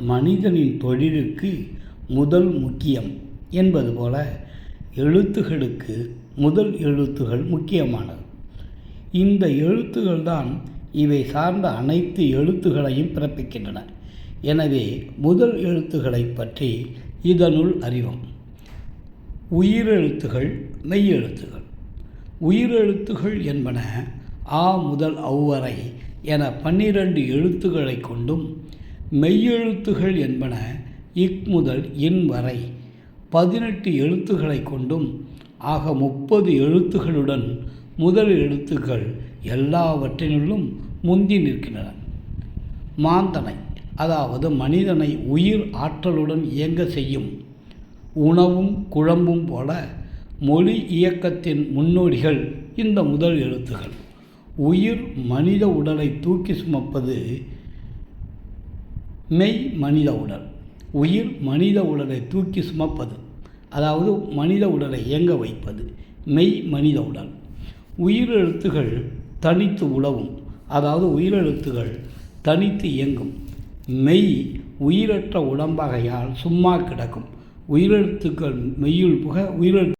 மனிதனின் தொழிலுக்கு முதல் முக்கியம் என்பது போல எழுத்துகளுக்கு முதல் எழுத்துகள் முக்கியமானது. இந்த எழுத்துகள் தான் இவை சார்ந்த அனைத்து எழுத்துகளையும் பிறப்பிக்கின்றன. எனவே முதல் எழுத்துக்களை பற்றி இதனுள் அறிவோம். உயிரெழுத்துகள் மெய்யெழுத்துகள். உயிரெழுத்துகள் என்பன ஆ முதல் அவ்வரை என பன்னிரண்டு எழுத்துக்களை கொண்டும் மெய்யெழுத்துகள் என்பன இக் முதல் இன் வரை பதினெட்டு எழுத்துக்களை கொண்டும் ஆக முப்பது எழுத்துகளுடன் முதல் எழுத்துக்கள் எல்லாவற்றினுள்ளும் முந்தி நிற்கின்றன. மாந்தனை அதாவது மனிதனை உயிர் ஆற்றலுடன் இயங்க செய்யும் உணவும் குழம்பும் போல மொழி இயக்கத்தின் முன்னோடிகள் இந்த முதல் எழுத்துகள். உயிர் மனித உடலை தூக்கி சுமப்பது மெய் மனித உடல். உயிர் மனித உடலை தூக்கி சுமப்பது அதாவது மனித உடலை இயங்க வைப்பது மெய் மனித உடல். உயிரெழுத்துகள் தனித்து உழவும் அதாவது உயிரெழுத்துகள் தனித்து இயங்கும். மெய் உயிரற்ற உடம்பாகையால் சும்மா கிடக்கும். உயிரெழுத்துக்கள் மெய்யுள் புக உயிரெழு